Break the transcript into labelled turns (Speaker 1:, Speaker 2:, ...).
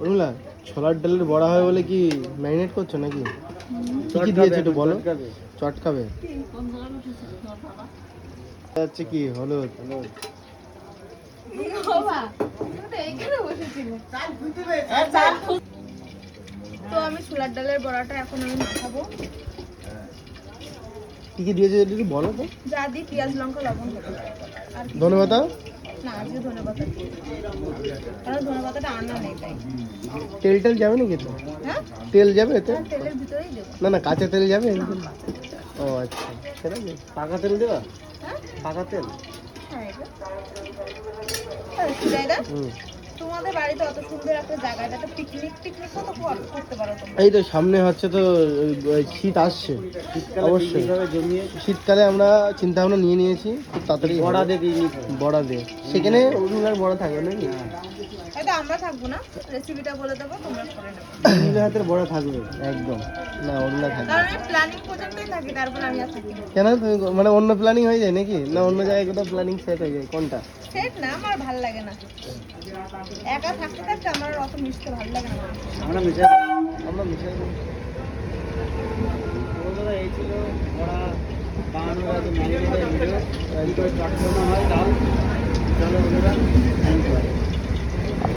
Speaker 1: উর্মিলা ছোলার ডালের বড়া হয় বলে কি ম্যারিনেট করছ নাকি? কি কি দিয়েছে একটু বলো? চট খাবে হচ্ছে কি হলুদ?
Speaker 2: তো আমি ছোলার ডালের বড়াটা এখন আমি মাখাবো
Speaker 1: কি কি দিয়েছে একটু বলো তো।
Speaker 2: যা দিই পেঁয়াজ লঙ্কা লবণ। আর কিছু
Speaker 1: ধনে পাতা?
Speaker 2: না আজকে ধনে পাতা কারণ ধনে পাতাটা আনা নেই তাই।
Speaker 1: তেল টেল যাবে নাকি তো?
Speaker 2: হ্যাঁ?
Speaker 1: তেল যাবে এতে?
Speaker 2: হ্যাঁ, তেলের ভিতরেই দেবো।
Speaker 1: না না কাঁচা তেল যাবে? ও আচ্ছা। সেটা পাকা তেল দেবা?
Speaker 2: হ্যাঁ?
Speaker 1: পাকা তেল?
Speaker 2: হ্যাঁ এটা। হ্যাঁ,
Speaker 1: হুম।
Speaker 2: তোমাদের বাড়িতে অত সুন্দর একটা জায়গা এটা তো পিকনিক টিকনিক তো করতে পারো তোমরা?
Speaker 1: এই তো সামনে হচ্ছে তো শীত আসছে। অবশ্যই। শীতকালে আমরা চিন্তা ভাবনা নিয়ে নিয়েছি খুব তাড়াতাড়ি বড়া দিয়ে বড়া দিয়ে। সেখানে উর্মিলার বড়া থাকবে নাকি?
Speaker 2: হয়তো আমরা থাকব না রেসিপিটা বলে দেবো তোমরা করে নেবে
Speaker 1: উর্মিলার হাতের বড়া থাকবে। একদম। না উর্মিলা থাকবে
Speaker 2: কারণ আমি প্ল্যানিং পর্যন্তই থাকি তারপর আমি আর থাকি
Speaker 1: কেন? তুমি মানে অন্য প্ল্যানিং হয়ে যায় নাকি? না অন্য জায়গায় কোথাও প্ল্যানিং সেট হয়ে যায়? কোনটা?
Speaker 2: সেট না আমার ভালো লাগে না। একা থাকতে থাকতে আমার অত মিশতে ভালো লাগে না।
Speaker 1: আমরা মিশে আমরা মিশে দাদা এই ছিল ওরা ম্যারিনেটের ভিডিও। হয় তাও চলো বন্ধুরা।